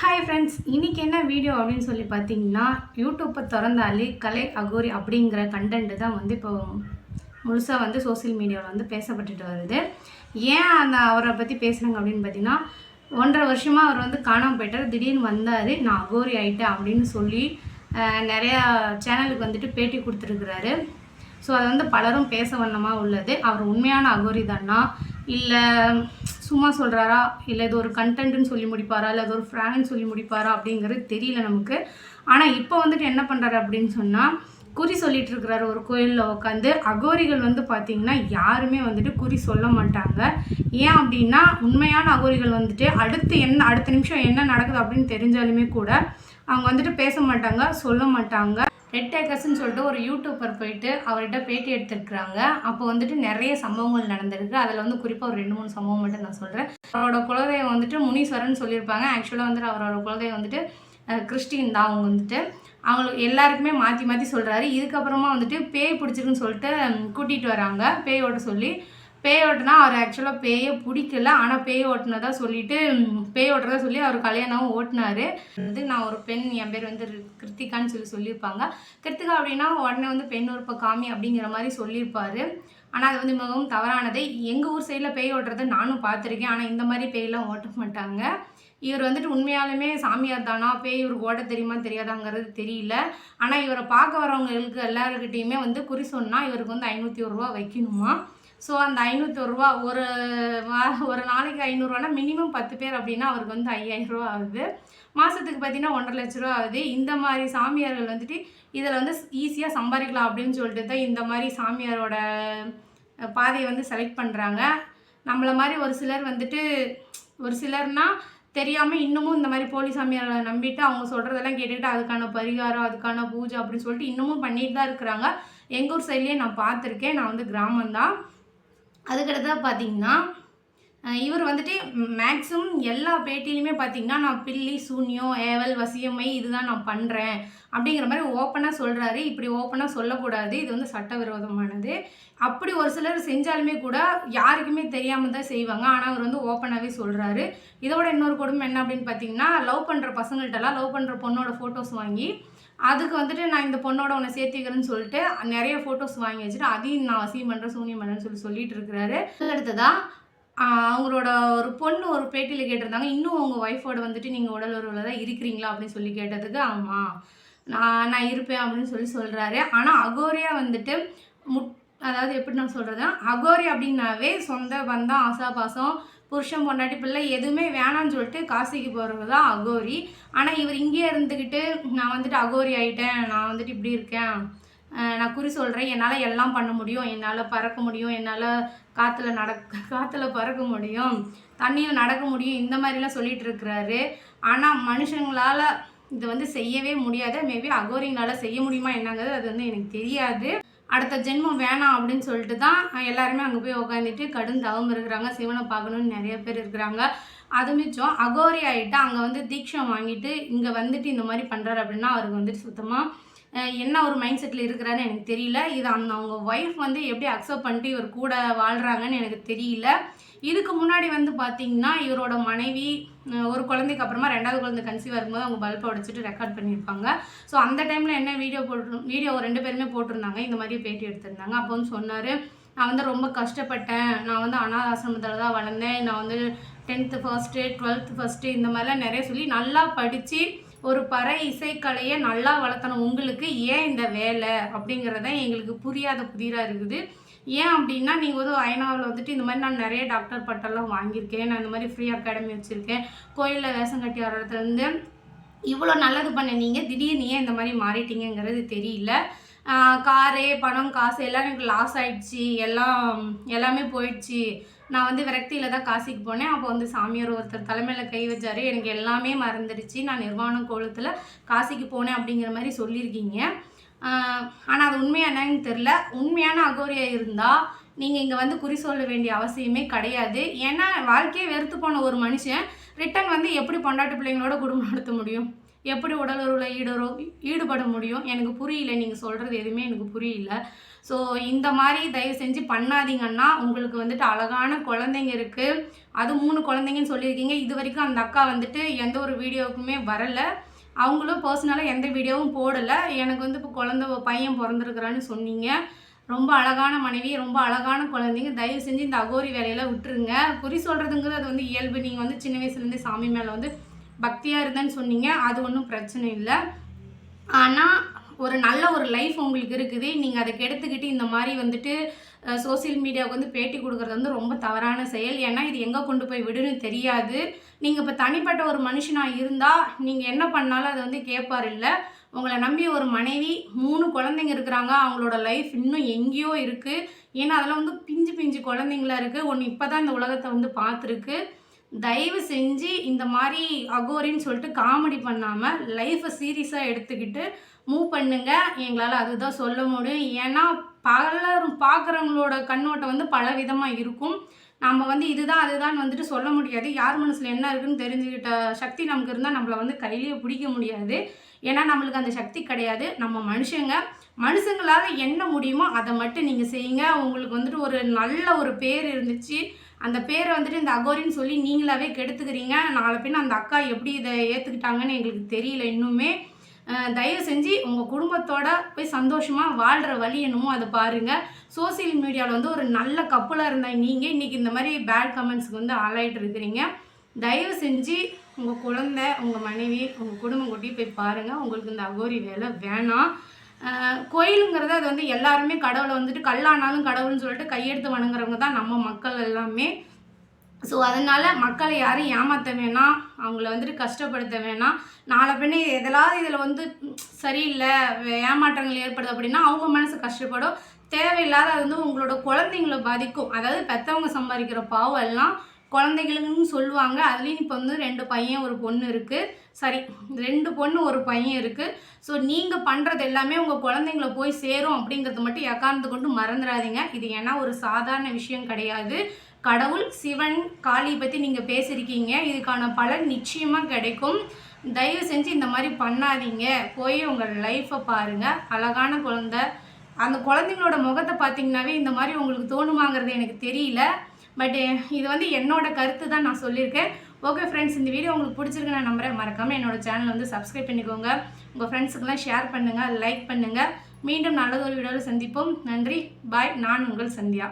Hi friends இன்றைக்கி என்ன video அப்படின்னு சொல்லி பார்த்தீங்கன்னா யூடியூப்பை திறந்தாலே கலை அகோரி அப்படிங்கிற கண்டென்ட் தான் வந்து இப்போ முழுசாக வந்து சோஷியல் மீடியாவில் வந்து பேசப்பட்டுட்டு வருது. ஏன் அந்த அவரை பற்றி பேசுகிறாங்க அப்படின்னு பார்த்தீங்கன்னா ஒன்றரை வருஷமாக அவர் வந்து காணாமல் போயிட்டார். திடீர்னு வந்தார் நான் அகோரி ஆகிட்டேன் அப்படின்னு சொல்லி நிறையா சேனலுக்கு வந்துட்டு பேட்டி கொடுத்துருக்குறாரு. ஸோ அது வந்து பலரும் பேச வண்ணமாக உள்ளது. அவர் உண்மையான அகோரி தானா இல்லை சும்மா சொல்கிறாரா இல்லை இது ஒரு கண்டென்ட்னு சொல்லி முடிப்பாரா? இல்லை இது ஒரு ஃப்ராங்க்னு சொல்லி முடிப்பாரா? அப்படிங்கிறது தெரியல நமக்கு. ஆனால் இப்போ வந்துட்டு என்ன பண்ணுறாரு அப்படின்னு சொன்னால் குறி சொல்லிட்டு இருக்கிறாரு ஒரு கோயிலில் உட்காந்து அகோரிகள் வந்து பார்த்திங்கன்னா யாருமே வந்துட்டு குறி சொல்ல மாட்டாங்க. ஏன் அப்படின்னா உண்மையான அகோரிகள் வந்துட்டு அடுத்து என்ன அடுத்த நிமிஷம் என்ன நடக்குது அப்படின்னு தெரிஞ்சாலுமே கூட அவங்க வந்துட்டு பேச மாட்டாங்க சொல்ல மாட்டாங்க. ரெட் ஏக்கர்ஸ்னு சொல்லிட்டு ஒரு யூடியூபர் போயிட்டு அவர்கிட்ட பேட்டி எடுத்திருக்கிறாங்க. அப்போ வந்துட்டு நிறைய சம்பவங்கள் நடந்திருக்கு. அதில் வந்து குறிப்பாக ஒரு ரெண்டு மூணு சம்பவம் மட்டும் நான் சொல்கிறேன் அவரோட குலதெய்வம் வந்துட்டு முனீஸ்வரன் சொல்லியிருப்பாங்க. ஆக்சுவலாக வந்துட்டு அவரோட குலதெய்வம் வந்துட்டு கிறிஸ்டின் தான் அவங்க வந்துட்டு. அவங்களுக்கு எல்லாருக்குமே மாற்றி மாற்றி சொல்கிறாரு இதுக்கப்புறமா வந்துட்டு பேய் பிடிச்சிருக்குன்னு சொல்லிட்டு கூட்டிகிட்டு வராங்க. பேயோட சொல்லி பேய் ஓட்டுனா அவர் ஆக்சுவலாக பேயை பிடிக்கல. ஆனால் பேய் ஓட்டுனதா சொல்லிட்டு பேய் ஓட்டுறதா சொல்லி அவர் கல்யாணம் ஓட்டினார். வந்து நான் ஒரு பெண் என் பேர் வந்து ரி- கிருத்திகான்னு சொல்லி சொல்லியிருப்பாங்க. கிருத்திகா அப்படின்னா உடனே வந்து பெண் உறுப்ப காமி அப்படிங்கிற மாதிரி சொல்லியிருப்பாரு. ஆனால் அது வந்து மிகவும் தவறானது. எங்கள் ஊர் சைடில் பேய் ஓட்டுறதை நானும் பார்த்துருக்கேன். ஆனால் இந்த மாதிரி பேயெல்லாம் ஓட்ட மாட்டாங்க. இவர் வந்துட்டு உண்மையாலுமே சாமியார் தானா? பேய் இவருக்கு ஓட்ட தெரியுமா தெரியாதாங்கிறது தெரியல. ஆனால் இவரை பார்க்க வரவங்களுக்கு எல்லாருக்கிட்டேயுமே வந்து குறி சொன்னால் இவருக்கு வந்து ஐநூற்றி ஒரு ரூபா வைக்கணுமா? ஸோ அந்த ஐநூற்றி ரூபா ஒரு வா ஒரு நாளைக்கு ஐநூறுரூவானா மினிமம் பத்து பேர் அப்படின்னா அவருக்கு வந்து ஐயாயிரம் ரூபா ஆகுது. மாதத்துக்கு பார்த்தீங்கன்னா ஒன்றரை லட்ச ரூபா ஆகுது. இந்த மாதிரி சாமியார்கள் வந்துட்டு இதில் வந்து ஈஸியாக சம்பாதிக்கலாம் அப்படின்னு சொல்லிட்டு தான் இந்த மாதிரி சாமியாரோட பாதையை வந்து செலக்ட் பண்ணுறாங்க நம்மளை மாதிரி ஒரு சிலர் வந்துட்டு ஒரு சிலர்னால் தெரியாமல் இன்னமும் இந்த மாதிரி போலி சாமியாரை நம்பிட்டு அவங்க சொல்கிறதெல்லாம் கேட்டுக்கிட்டு அதுக்கான பரிகாரம் அதுக்கான பூஜை அப்படின்னு சொல்லிட்டு இன்னமும் பண்ணிட்டு தான் இருக்கிறாங்க. எங்கள் ஊர் சைட்லேயே நான் பார்த்துருக்கேன் நான் வந்து கிராமம்தான். அதுக்கடுத்தா பார்த்தீங்கன்னா இவர் வந்துட்டு மேக்ஸிமம் எல்லா பேட்டிலையுமே பார்த்தீங்கன்னா நான் பில்லி சூன்யம் ஏவல் வசியமை இதுதான் நான் பண்ணுறேன் அப்படிங்கிற மாதிரி ஓப்பனாக சொல்கிறாரு இப்படி ஓப்பனாக சொல்லக்கூடாது. இது வந்து சட்டவிரோதமானது. அப்படி ஒரு சிலர் செஞ்சாலுமே கூட யாருக்குமே தெரியாமல் தான் செய்வாங்க. ஆனால் அவர் வந்து ஓப்பனாகவே சொல்கிறாரு இதோட இன்னொரு கொடுமை என்ன அப்படின்னு பார்த்தீங்கன்னா லவ் பண்ணுற பசங்கள்கிட்டலாம் லவ் பண்ணுற பொண்ணோட ஃபோட்டோஸ் வாங்கி அதுக்கு வந்துட்டு நான் இந்த பொண்ணோட உன்னை சேர்த்திக்கிறேன்னு சொல்லிட்டு நிறைய ஃபோட்டோஸ் வாங்கி வச்சுட்டு அதையும் நான் வசியம் பண்ணுறேன் சூனியம் பண்ணுறேன்னு சொல்லி சொல்லிட்டு இருக்கிறாரு. அடுத்ததா அவங்களோட ஒரு பொண்ணு ஒரு பேட்டியில் கேட்டிருந்தாங்க. இன்னும் உங்கள் ஒய்ஃபோட வந்துட்டு நீங்கள் உடல் உறவில் தான் இருக்கிறீங்களா அப்படின்னு சொல்லி கேட்டதுக்கு ஆமாம் நான் நான் இருப்பேன் அப்படின்னு சொல்லி சொல்கிறாரு ஆனால் அகோரியா வந்துட்டு முட் அதாவது எப்படி நான் சொல்கிறது அகோரி அப்படின்னாவே சொந்த பந்தம் ஆசாபாசம் புருஷன் பொண்டாட்டி பிள்ளை எதுவுமே வேணாம்னு சொல்லிட்டு காசிக்கு போகிறது தான் அகோரி. ஆனால் இவர் இங்கேயே இருந்துக்கிட்டு நான் வந்துட்டு அகோரி ஆகிட்டேன் நான் வந்துட்டு இப்படி இருக்கேன் நான் குறி சொல்கிறேன் என்னால் எல்லாம் பண்ண முடியும் என்னால் பறக்க முடியும் என்னால் காற்றுல நடக்க காற்றுல பறக்க முடியும் தண்ணியில் நடக்க முடியும் இந்த மாதிரிலாம் சொல்லிட்டு இருக்கிறாரு. ஆனால் மனுஷங்களால் இது வந்து செய்யவே முடியாது. மேபி அகோரிங்களால் செய்ய முடியுமா என்னங்கிறது அது வந்து எனக்கு தெரியாது. அடுத்த ஜென்மம் வேணாம் அப்படின்னு சொல்லிட்டு தான் எல்லாருமே அங்கே போய் உட்காந்துட்டு கடும் தவம் இருக்கிறாங்க. சிவனை பார்க்கணுன்னு நிறைய பேர் இருக்கிறாங்க. அது மிச்சம் அகோரி ஆகிட்டு அங்கே வந்து தீட்சம் வாங்கிட்டு இங்கே வந்துட்டு இந்த மாதிரி பண்ணுறாரு அப்படின்னா அவருக்கு வந்துட்டு சுத்தமாக என்ன ஒரு மைண்ட் செட்டில் இருக்கிறான்னு எனக்கு தெரியல. இது அந்த அவங்க ஒய்ஃப் வந்து எப்படி அக்செப்ட் பண்ணிட்டு இவர் கூட வாழ்கிறாங்கன்னு எனக்கு தெரியல. இதுக்கு முன்னாடி வந்து பார்த்தீங்கன்னா இவரோட மனைவி ஒரு குழந்தைக்கு அப்புறமா ரெண்டாவது குழந்தை கன்சீவ் இருக்கும்போது அவங்க பல்பை உடைச்சிட்டு ரெக்கார்ட் பண்ணியிருப்பாங்க. ஸோ அந்த டைமில் என்ன வீடியோ போட்டு வீடியோ ரெண்டு பேருமே போட்டிருந்தாங்க. இந்த மாதிரி பேட்டி எடுத்திருந்தாங்க. அப்போ வந்து சொன்னார் நான் வந்து ரொம்ப கஷ்டப்பட்டேன். நான் வந்து அனாத ஆசிரமத்தில் தான் வளர்ந்தேன். நான் வந்து டென்த்து ஃபர்ஸ்ட்டு டுவெல்த்து ஃபஸ்ட்டு இந்த மாதிரிலாம் நிறைய சொல்லி நல்லா படித்து ஒரு பறை இசைக்கலையை நல்லா வளர்த்தணும். உங்களுக்கு ஏன் இந்த வேலை? அப்படிங்கிறத எங்களுக்கு புரியாத புதிராக இருக்குது. ஏன் அப்படின்னா நீங்கள் வந்து ஐநாவில் வந்துட்டு இந்த மாதிரி நான் நிறைய டாக்டர் பட்டெல்லாம் வாங்கியிருக்கேன். நான் இந்த மாதிரி ஃப்ரீ அகாடமி வச்சுருக்கேன். கோயிலில் வேஷம் கட்டி வர்றதுலேருந்து இவ்வளோ நல்லது பண்ண நீங்கள் திடீர்னு ஏன் இந்த மாதிரி மாறிட்டீங்கிறது தெரியல. காரே காரு பணம் காசு எல்லாம் எனக்கு லாஸ் ஆகிடுச்சி எல்லாம் எல்லாமே போயிடுச்சு. நான் வந்து விரக்தியில் தான் காசிக்கு போனேன். அப்போ வந்து சாமியார் ஒருத்தர் தலைமையில் கை வச்சார். எனக்கு எல்லாமே மறந்துடுச்சு. நான் நிர்வாண கோலத்தில் காசிக்கு போனேன் அப்படிங்கிற மாதிரி சொல்லியிருக்கீங்க. ஆனால் அது உண்மையாக என்னன்னு தெரில உண்மையான அகோரியா இருந்தால் நீங்கள் இங்கே வந்து குறி சொல்ல வேண்டிய அவசியமே கிடையாது. ஏன்னா வாழ்க்கையை வெறுத்து போன ஒரு மனுஷன் ரிட்டன் வந்து எப்படி பொண்டாட்டு பிள்ளைங்களோட குடும்பம் நடத்த முடியும்? எப்படி உடலுறவில் ஈடுறோ ஈடுபட முடியும்? எனக்கு புரியல. நீங்கள் சொல்கிறது எதுவுமே எனக்கு புரியல. ஸோ இந்த மாதிரி தயவு செஞ்சு பண்ணாதீங்கன்னா உங்களுக்கு வந்துட்டு அழகான குழந்தைங்க இருக்குது அது மூணு குழந்தைங்கன்னு சொல்லியிருக்கீங்க. இது வரைக்கும் அந்த அக்கா வந்துட்டு எந்த ஒரு வீடியோவுக்குமே வரலை. அவங்களும் பர்சனலாக எந்த வீடியோவும் போடலை. எனக்கு வந்து இப்போ குழந்த பையன் பிறந்திருக்கிறான்னு சொன்னீங்க. ரொம்ப அழகான மனைவி ரொம்ப அழகான குழந்தைங்க. தயவு செஞ்சு இந்த அகோரி வேலையெல்லாம் விட்டுருங்க. குறி சொல்கிறதுங்கிறது அது வந்து இயல்பு. நீங்கள் வந்து சின்ன வயசுலேருந்தே சாமி மேலே வந்து பக்தியாக இருந்தேன்னு சொன்னீங்க. அது ஒன்றும் பிரச்சனை இல்லை. ஆனால் ஒரு நல்ல ஒரு லைஃப் உங்களுக்கு இருக்குது. நீங்கள் அதை கெடுத்துக்கிட்டு இந்த மாதிரி வந்துட்டு சோசியல் மீடியாவுக்கு வந்து பேட்டி கொடுக்குறது வந்து ரொம்ப தவறான செயல். ஏன்னா இது எங்கே கொண்டு போய் விடுன்னு தெரியாது. நீங்கள் இப்போ தனிப்பட்ட ஒரு மனுஷனாக இருந்தால் நீங்கள் என்ன பண்ணாலும் அதை வந்து கேட்பார் இல்லை. உங்களை நம்பி ஒரு மனைவி மூணு குழந்தைங்க இருக்கிறாங்க. அவங்களோட லைஃப் இன்னும் எங்கேயோ இருக்குது ஏன்னா அதெல்லாம் வந்து பிஞ்சு பிஞ்சு குழந்தைங்களா இருக்குது ஒன்று இப்போ தான் இந்த உலகத்தை வந்து பார்த்துருக்கு. தயவு செஞ்சு இந்த மாதிரி அகோரின்னு சொல்லிட்டு காமெடி பண்ணாமல் லைஃப்பை சீரியஸாக எடுத்துக்கிட்டு மூவ் பண்ணுங்க. எங்களால் அதுதான் சொல்ல முடியும். ஏன்னா பலரும் பார்க்குறவங்களோட கண்ணோட்டம் வந்து பல விதமாக இருக்கும். நம்ம வந்து இதுதான் அதுதான் வந்துட்டு சொல்ல முடியாது. யார் மனசில் என்ன இருக்குன்னு தெரிஞ்சுக்கிட்ட சக்தி நமக்கு இருந்தால் நம்மளை வந்து கையிலேயே பிடிக்க முடியாது. ஏன்னா நம்மளுக்கு அந்த சக்தி கிடையாது. நம்ம மனுஷங்க மனுஷங்களால் என்ன முடியுமோ அதை மட்டும் நீங்கள் செய்யுங்க. உங்களுக்கு வந்துட்டு ஒரு நல்ல ஒரு பேர் இருந்துச்சு. அந்த பேரை வந்துட்டு இந்த அகோரின்னு சொல்லி நீங்களாவே கெடுத்துக்கிறீங்க. நாளை பின்ன அந்த அக்கா எப்படி இதை ஏற்றுக்கிட்டாங்கன்னு எங்களுக்கு தெரியல இன்னுமே. தயவு செஞ்சு உங்கள் குடும்பத்தோட போய் சந்தோஷமாக வாழ்கிற வழி என்னமோ அதை பாருங்கள் சோசியல் மீடியாவில் வந்து ஒரு நல்ல கப்பலாக இருந்தால் நீங்கள் இன்றைக்கி இந்த மாதிரி பேட் கமெண்ட்ஸுக்கு வந்து ஆளாயிட்டு இருக்கிறீங்க. தயவு செஞ்சு உங்கள் குழந்த உங்கள் மனைவி உங்கள் குடும்பம் கூட்டி போய் பாருங்கள் உங்களுக்கு இந்த அகோரி வேலை வேணாம். கோயிலுங்கிறது அது வந்து எல்லாருமே கடவுளை வந்துட்டு கல்லானாலும் கடவுள்னு சொல்லிட்டு கையெடுத்து வணங்குறவங்க தான் நம்ம மக்கள் எல்லாமே. ஸோ அதனால் மக்களை யாரும் ஏமாற்ற வேணாம் அவங்கள வந்துட்டு கஷ்டப்படுத்த வேணாம். நாளை பின்னே எதெல்லாம் இதில் வந்து சரியில்லை ஏமாற்றங்கள் ஏற்படுது அப்படின்னா அவங்க மனசு கஷ்டப்படும். தேவையில்லாத அது வந்து உங்களோட குழந்தைங்கள பாதிக்கும். அதாவது பெற்றவங்க சம்பாதிக்கிற பாவம் எல்லாம் குழந்தைகளுக்குன்னு சொல்லுவாங்க. அதுலேயும் இப்போ வந்து ரெண்டு பையன் ஒரு பொண்ணு இருக்குது சரி ரெண்டு பொண்ணு ஒரு பையன் இருக்குது ஸோ நீங்கள் பண்ணுறது எல்லாமே உங்கள் குழந்தைங்கள போய் சேரும் அப்படிங்கிறது மட்டும் எக்கார்ந்து கொண்டு மறந்துடாதீங்க. இது ஏன்னா ஒரு சாதாரண விஷயம் கிடையாது. கடவுள் சிவன் காளியை பற்றி நீங்கள் பேசியிருக்கீங்க. இதுக்கான பலன் நிச்சயமாக கிடைக்கும். தயவு செஞ்சு இந்த மாதிரி பண்ணாதீங்க. போய் உங்கள் லைஃப்பை பாருங்கள் அழகான குழந்த. அந்த குழந்தைங்களோட முகத்தை பார்த்தீங்கன்னாவே இந்த மாதிரி உங்களுக்கு தோணுமாங்கிறது எனக்கு தெரியல. பட் eh, இது வந்து என்னோட கருத்து தான் நான் சொல்லியிருக்கேன். ஓகே ஃப்ரெண்ட்ஸ் இந்த வீடியோ உங்களுக்கு பிடிச்சிருக்கு நான் நம்புறேன். மறக்காமல் என்னோட சேனல் வந்து சப்ஸ்கிரைப் பண்ணிக்கோங்க. உங்கள் ஃப்ரெண்ட்ஸுக்கெல்லாம் ஷேர் பண்ணுங்கள் லைக் பண்ணுங்கள் மீண்டும் நல்லதொரு வீடியோவில் சந்திப்போம். நன்றி. பாய் நான் உங்கள் சந்தியா.